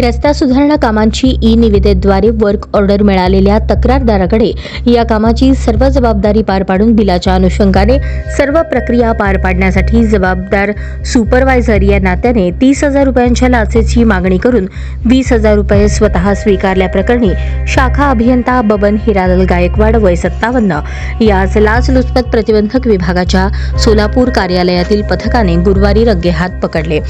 रस्ता सुधारणा कामांची ई निविदेद्वारे वर्क ऑर्डर मिळालेल्या तक्रारदाराकडे या कामाची सर्व जबाबदारी पार पाडून बिलाच्या अनुषंगाने सर्व प्रक्रिया पार पाडण्यासाठी जबाबदार सुपरवायझर या नात्याने तीस हजार रुपयांच्या लाचेची मागणी करून वीस हजार रुपये स्वतः स्वीकारल्याप्रकरणी शाखा अभियंता बबन हिरालाल गायकवाड वय सत्तावन्न याच लाचलुचपत प्रतिबंधक विभागाच्या सोलापूर कार्यालयातील पथकाने गुरुवारी रंगेहात पकडले.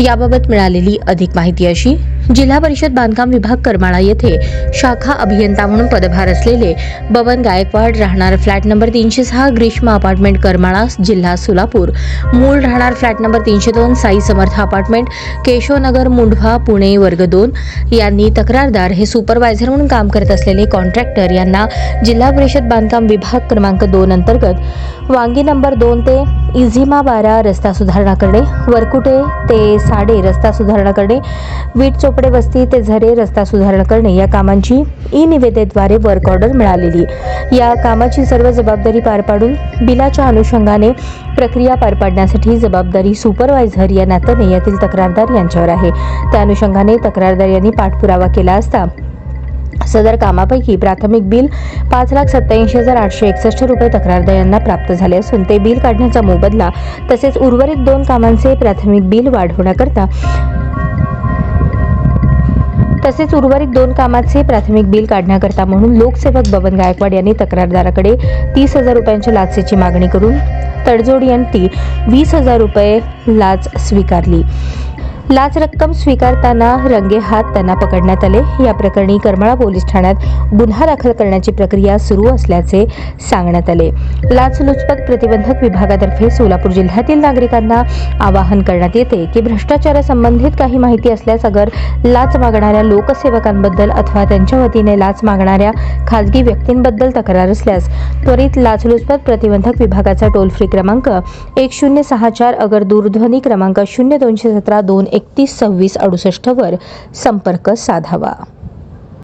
याबाबत मिळालेली अधिक माहिती अशी जिल्हा परिषद बांधकाम विभाग करमाळा येथे शाखा अभियंता म्हणून पदभार असलेले बबन गायकवाड राहणार फ्लॅट नंबर तीनशे सहा ग्रीष्म अपार्टमेंट करमाळा जिल्हा सोलापूर. मूळ राहणार फ्लॅट नंबर तीनशे दोन साई समर्थ अपार्टमेंट केशवनगर मुंढवा पुणे वर्ग दोन. यांनी तक्रारदार हे सुपरवायझर म्हणून काम करत असलेले कॉन्ट्रॅक्टर यांना जिल्हा परिषद बांधकाम विभाग क्रमांक दोन अंतर्गत वांगी नंबर दोन ते इझिमा बारा रस्ता सुधारणा करणे वरकुटे ते साडे रस्ता सुधारणा करणे वीट चोपडे वस्ती ते झरे रस्ता सुधारणा करणे या कामांची ई निवेदेद्वारे वर्क ऑर्डर मिळालेली. या कामाची सर्व जबाबदारी पार पाडून बिलाच्या अनुषंगाने प्रक्रिया पार पाडण्यासाठी जबाबदारी सुपरवायझर या नात्याने यातील तक्रारदार यांच्यावर आहे. त्या अनुषंगाने तक्रारदार यांनी पाठपुरावा केला असता सदर कामापैकी प्राथमिक बिल पाच लाख सत्याऐंशी हजार आठशे एकसष्ट रुपये तक्रारदार यांना प्राप्त झाले असून ते बिल काढण्याचा मोबदला तसेच उर्वरित दोन कामांचे प्राथमिक बिल वाढवण्याकरता तसेच उर्वरित दोन कामाचे प्राथमिक बिल काढण्याकरता म्हणून लोकसेवक बबन गायकवाड यांनी तक्रारदाराकडे तीस हजार रुपयांच्या लाचेची मागणी करून तडजोड यांनी वीस हजार रुपये लाच स्वीकारली. लाच रक्कम स्वीकारताना रंगे हात त्यांना पकडण्यात आले. या प्रकरणी करमाळा पोलीस ठाण्यात गुन्हा दाखल करण्याची प्रक्रिया सुरू असल्याचे सांगण्यात आले. लाचलुचपत प्रतिबंधक विभागातर्फे सोलापूर जिल्ह्यातील नागरिकांना आवाहन करण्यात येते की भ्रष्टाचारासंबंधित काही माहिती असल्यास अगर लाच मागणाऱ्या लोकसेवकांबद्दल अथवा त्यांच्या वतीने लाच मागणाऱ्या खाजगी व्यक्तींबद्दल तक्रार असल्यास त्वरित लाचलुचपत प्रतिबंधक विभागाचा टोल फ्री क्रमांक एक शून्य सहा चार अगर दूरध्वनी क्रमांक शून्य दोनशे सतरा दोन एकतीस सव्वीस अडुसष्टवर संपर्क साधावा.